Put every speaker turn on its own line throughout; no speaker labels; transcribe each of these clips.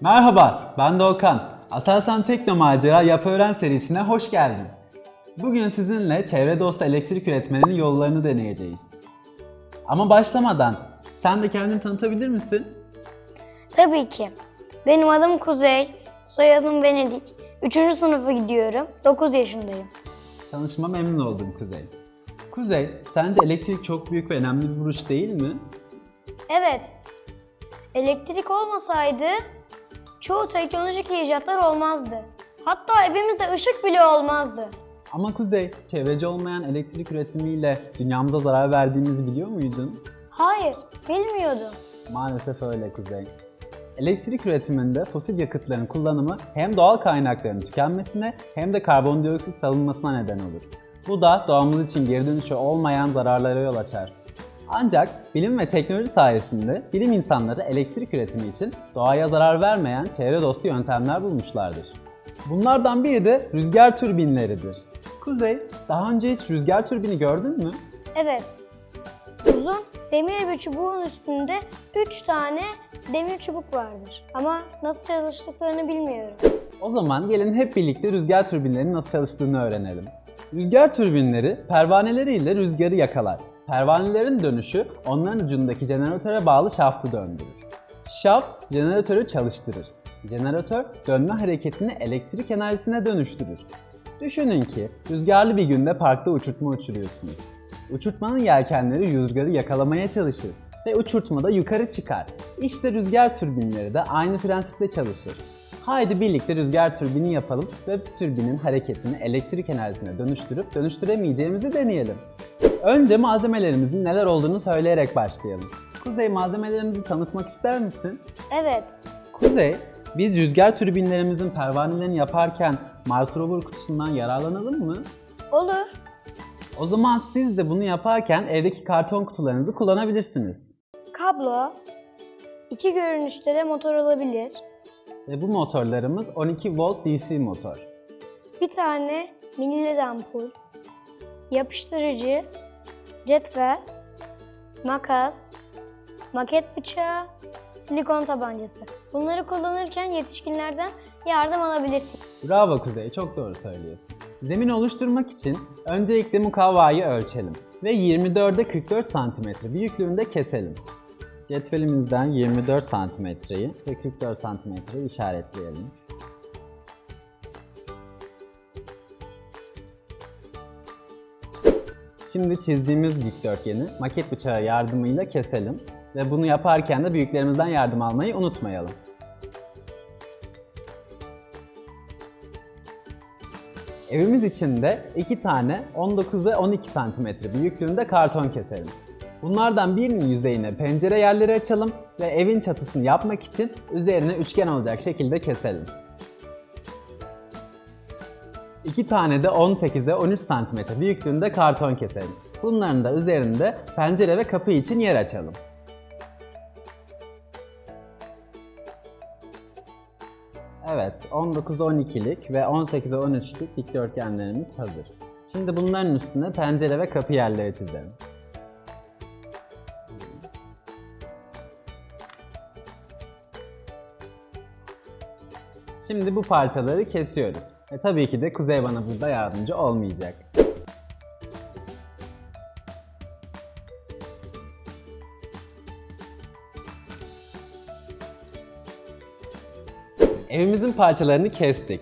Merhaba, ben Doğukan. Aselsan Tekno Macera Yap Öğren serisine hoş geldin. Bugün sizinle çevre dostu elektrik üretmenin yollarını deneyeceğiz. Ama başlamadan sen de kendini tanıtabilir misin?
Tabii ki. Benim adım Kuzey, soyadım Venedik. Üçüncü sınıfa gidiyorum. 9 yaşındayım.
Tanışma memnun oldum Kuzey. Kuzey, sence elektrik çok büyük ve önemli bir buluş değil mi?
Evet, elektrik olmasaydı çoğu teknolojik icatlar olmazdı. Hatta evimizde ışık bile olmazdı.
Ama Kuzey, çevreci olmayan elektrik üretimiyle dünyamıza zarar verdiğimizi biliyor muydun?
Hayır, bilmiyordum.
Maalesef öyle Kuzey. Elektrik üretiminde fosil yakıtların kullanımı hem doğal kaynakların tükenmesine hem de karbondioksit salınmasına neden olur. Bu da doğamız için geri dönüşü olmayan zararlara yol açar. Ancak bilim ve teknoloji sayesinde bilim insanları elektrik üretimi için doğaya zarar vermeyen çevre dostu yöntemler bulmuşlardır. Bunlardan biri de rüzgar türbinleridir. Kuzey, daha önce hiç rüzgar türbini gördün mü?
Evet, uzun demir bir çubuğun üstünde 3 tane demir çubuk vardır. Ama nasıl çalıştıklarını bilmiyorum.
O zaman gelin hep birlikte rüzgar türbinlerinin nasıl çalıştığını öğrenelim. Rüzgar türbinleri pervaneleriyle rüzgarı yakalar. Pervanelerin dönüşü onların ucundaki jeneratöre bağlı şaftı döndürür. Şaft jeneratörü çalıştırır. Jeneratör dönme hareketini elektrik enerjisine dönüştürür. Düşünün ki rüzgarlı bir günde parkta uçurtma uçuruyorsunuz. Uçurtmanın yelkenleri rüzgarı yakalamaya çalışır ve uçurtma da yukarı çıkar. İşte rüzgar türbinleri de aynı prensiple çalışır. Haydi birlikte rüzgar türbini yapalım ve türbinin hareketini elektrik enerjisine dönüştürüp dönüştüremeyeceğimizi deneyelim. Önce malzemelerimizin neler olduğunu söyleyerek başlayalım. Kuzey malzemelerimizi tanıtmak ister misin?
Evet,
Kuzey, biz rüzgar türbinlerimizin pervanelerini yaparken Mars Rover kutusundan yararlanalım mı?
olur.
O zaman siz de bunu yaparken evdeki karton kutularınızı kullanabilirsiniz.
Kablo, iki görünüşte de motor olabilir.
Ve bu motorlarımız 12 volt DC motor.
Bir tane mini led ampul, yapıştırıcı, cetvel, makas, maket bıçağı, silikon tabancası. Bunları kullanırken yetişkinlerden yardım alabilirsin.
Bravo Kuzey, çok doğru söylüyorsun. Zemin oluşturmak için öncelikle mukavvayı ölçelim ve 24'e 44 cm büyüklüğünde keselim. Cetvelimizden 24 santimetreyi ve 44 santimetreyi işaretleyelim. Şimdi çizdiğimiz dikdörtgeni maket bıçağı yardımıyla keselim ve bunu yaparken de büyüklerimizden yardım almayı unutmayalım. Evimiz için de iki tane 19 ve 12 cm büyüklüğünde karton keselim. Bunlardan birinin yüzeyine pencere yerleri açalım ve evin çatısını yapmak için üzerine üçgen olacak şekilde keselim. İki tane de 18'e 13 cm büyüklüğünde karton keselim. Bunların da üzerinde pencere ve kapı için yer açalım. Evet, 19-12'lik ve 18'e 13'lük dikdörtgenlerimiz hazır. Şimdi bunların üstüne pencere ve kapı yerleri çizelim. Şimdi bu parçaları kesiyoruz. E tabii ki de Kuzey bana burada yardımcı olmayacak. Evimizin parçalarını kestik.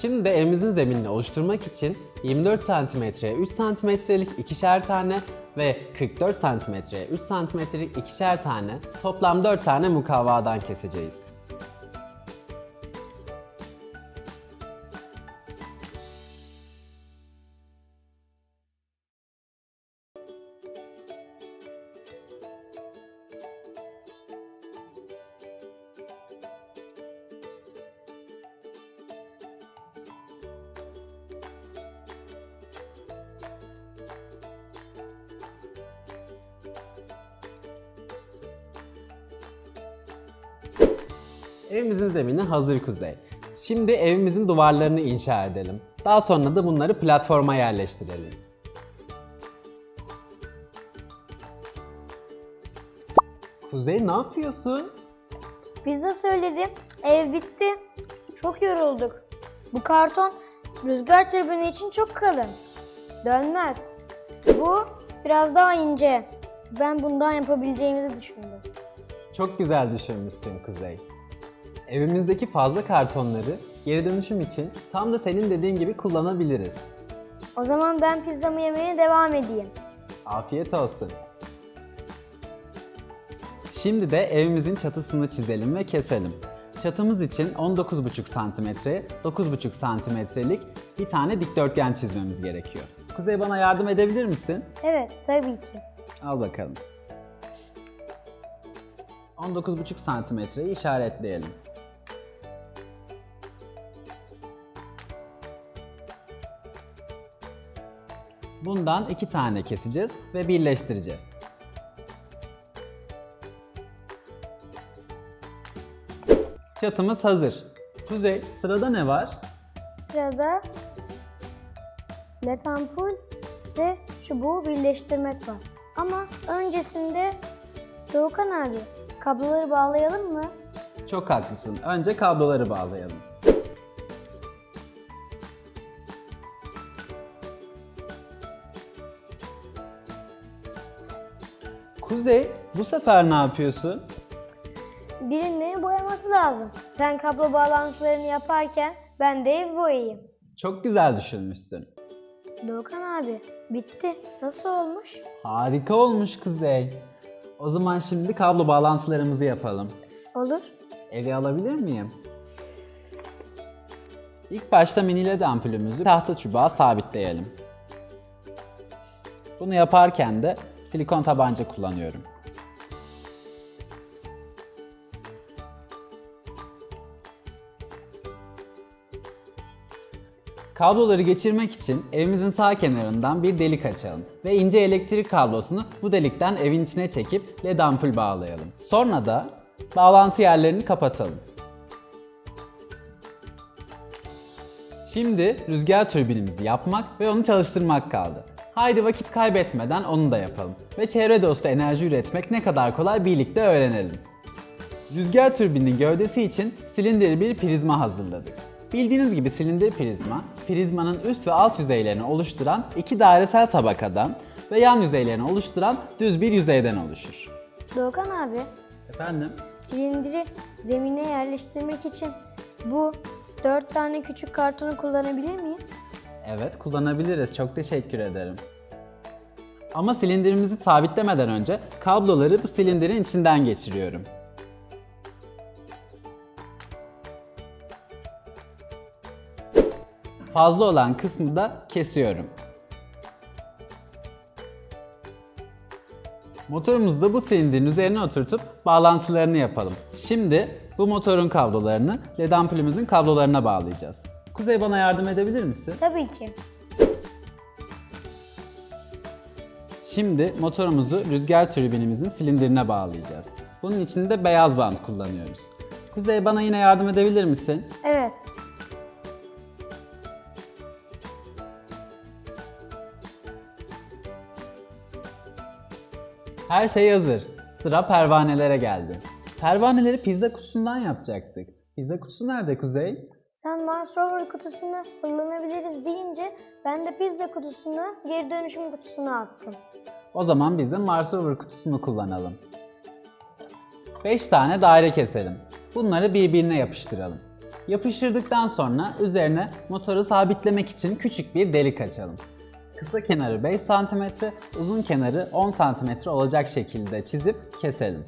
Şimdi de evimizin zeminini oluşturmak için 24 santimetreye 3 santimetrelik ikişer tane ve 44 santimetreye 3 santimetrelik ikişer tane toplam 4 tane mukavvadan keseceğiz. Evimizin zemini hazır kuzey. Şimdi evimizin duvarlarını inşa edelim. Daha sonra da bunları platforma yerleştirelim. Kuzey ne yapıyorsun?
Pizza söyledim Ev bitti. Çok yorulduk. Bu karton rüzgar türbini için çok kalın. Dönmez. Bu biraz daha ince. Ben bundan yapabileceğimizi düşündüm.
Çok güzel düşünmüşsün Kuzey. Evimizdeki fazla kartonları geri dönüşüm için tam da senin dediğin gibi kullanabiliriz.
O zaman ben pizzamı yemeye devam edeyim.
Afiyet olsun. Şimdi de evimizin çatısını çizelim ve keselim. Çatımız için 19,5 santimetre, 9,5 santimetrelik bir tane dikdörtgen çizmemiz gerekiyor. Kuzey bana yardım edebilir misin?
Evet, tabii ki.
Al bakalım. 19,5 santimetreyi işaretleyelim. Bundan iki tane keseceğiz ve birleştireceğiz. Çatımız hazır. Kuzey, sırada ne var?
Sırada led ampul ve çubuğu birleştirmek var. Ama öncesinde Doğukan abi kabloları bağlayalım mı?
Çok haklısın. Önce kabloları bağlayalım. Kuzey, bu sefer ne yapıyorsun?
Birinin boyaması lazım. Sen kablo bağlantılarını yaparken ben de ev boyayayım.
Çok güzel düşünmüşsün.
Doğukan abi bitti. Nasıl olmuş?
Harika olmuş Kuzey. O zaman şimdi kablo bağlantılarımızı yapalım.
Olur.
Eve alabilir miyim? İlk başta mini led ampulümüzü tahta çubuğa sabitleyelim. Bunu yaparken de silikon tabanca kullanıyorum. Kabloları geçirmek için evimizin sağ kenarından bir delik açalım ve ince elektrik kablosunu bu delikten evin içine çekip led ampul bağlayalım. Sonra da bağlantı yerlerini kapatalım. Şimdi rüzgar türbinimizi yapmak ve onu çalıştırmak kaldı. Haydi vakit kaybetmeden onu da yapalım ve çevre dostu enerji üretmek ne kadar kolay birlikte öğrenelim. Rüzgar türbininin gövdesi için silindir bir prizma hazırladık. Bildiğiniz gibi silindir prizma, prizmanın üst ve alt yüzeylerini oluşturan iki dairesel tabakadan ve yan yüzeylerini oluşturan düz bir yüzeyden oluşur.
Doğukan abi
Efendim?
silindiri zemine yerleştirmek için bu dört tane küçük kartonu kullanabilir miyiz?
Evet, kullanabiliriz. Çok teşekkür ederim. Ama silindirimizi sabitlemeden önce kabloları bu silindirin içinden geçiriyorum. Fazla olan kısmı da kesiyorum. Motorumuzu da bu silindirin üzerine oturtup bağlantılarını yapalım. Şimdi bu motorun kablolarını led ampulümüzün kablolarına bağlayacağız. Kuzey bana yardım edebilir misin?
Tabii ki.
Şimdi motorumuzu rüzgar türbinimizin silindirine bağlayacağız. Bunun için de beyaz bant kullanıyoruz. Kuzey bana yine yardım edebilir misin?
Evet.
Her şey hazır. Sıra pervanelere geldi. Pervaneleri pizza kutusundan yapacaktık. Pizza kutusu nerede Kuzey?
Sen Mars Rover kutusunu kullanabiliriz deyince ben de pizza kutusunu geri dönüşüm kutusuna attım.
O zaman biz de Mars Rover kutusunu kullanalım. 5 tane daire keselim. Bunları birbirine yapıştıralım. Yapıştırdıktan sonra üzerine motoru sabitlemek için küçük bir delik açalım. Kısa kenarı 5 cm, uzun kenarı 10 cm olacak şekilde çizip keselim.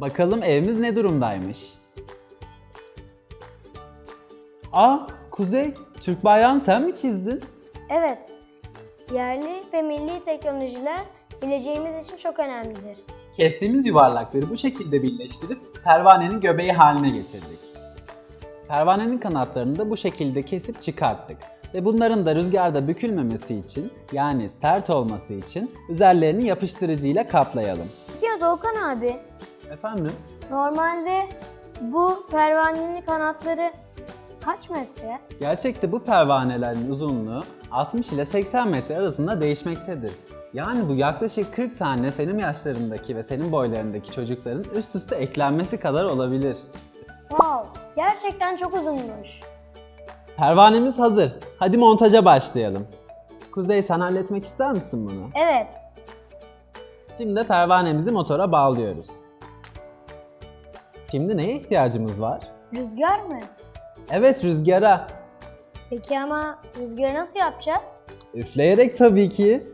Bakalım evimiz ne durumdaymış. Aa, Kuzey, Türk bayrağını sen mi çizdin?
Evet. Yerli ve milli teknolojiler geleceğimiz için çok önemlidir.
Kestiğimiz yuvarlakları bu şekilde birleştirip pervanenin göbeği haline getirdik. Pervanenin kanatlarını da bu şekilde kesip çıkarttık. Ve bunların da rüzgarda bükülmemesi için yani sert olması için üzerlerini yapıştırıcıyla kaplayalım.
Ya Doğukan abi,
Efendim?
normalde bu pervanenin kanatları kaç metre?
Gerçekte bu pervanelerin uzunluğu 60 ile 80 metre arasında değişmektedir. Yani bu yaklaşık 40 tane senin yaşlarındaki ve senin boylarındaki çocukların üst üste eklenmesi kadar olabilir.
Wow, Gerçekten çok uzunmuş.
Pervanemiz hazır. Hadi montaja başlayalım. Kuzey sen halletmek ister misin bunu?
Evet.
Şimdi de pervanemizi motora bağlıyoruz. Şimdi neye ihtiyacımız var?
Rüzgar mı?
Evet rüzgara.
Peki ama rüzgarı nasıl yapacağız?
Üfleyerek tabii ki.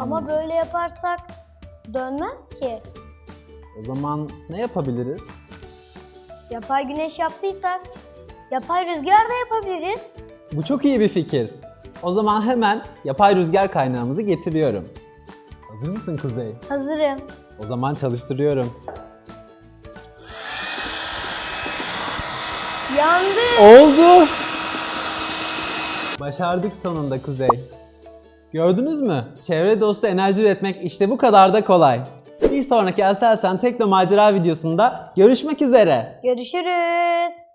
Ama böyle yaparsak dönmez ki.
O zaman ne yapabiliriz?
Yapay güneş yaptıysak yapay rüzgar da yapabiliriz.
Bu çok iyi bir fikir. O zaman hemen yapay rüzgar kaynağımızı getiriyorum. Hazır mısın Kuzey?
Hazırım.
O zaman çalıştırıyorum.
Yandı.
Oldu. Başardık sonunda Kuzey. Gördünüz mü? Çevre dostu enerji üretmek işte bu kadar da kolay. Bir sonraki Aselsan Tekno Macera videosunda görüşmek üzere.
Görüşürüz.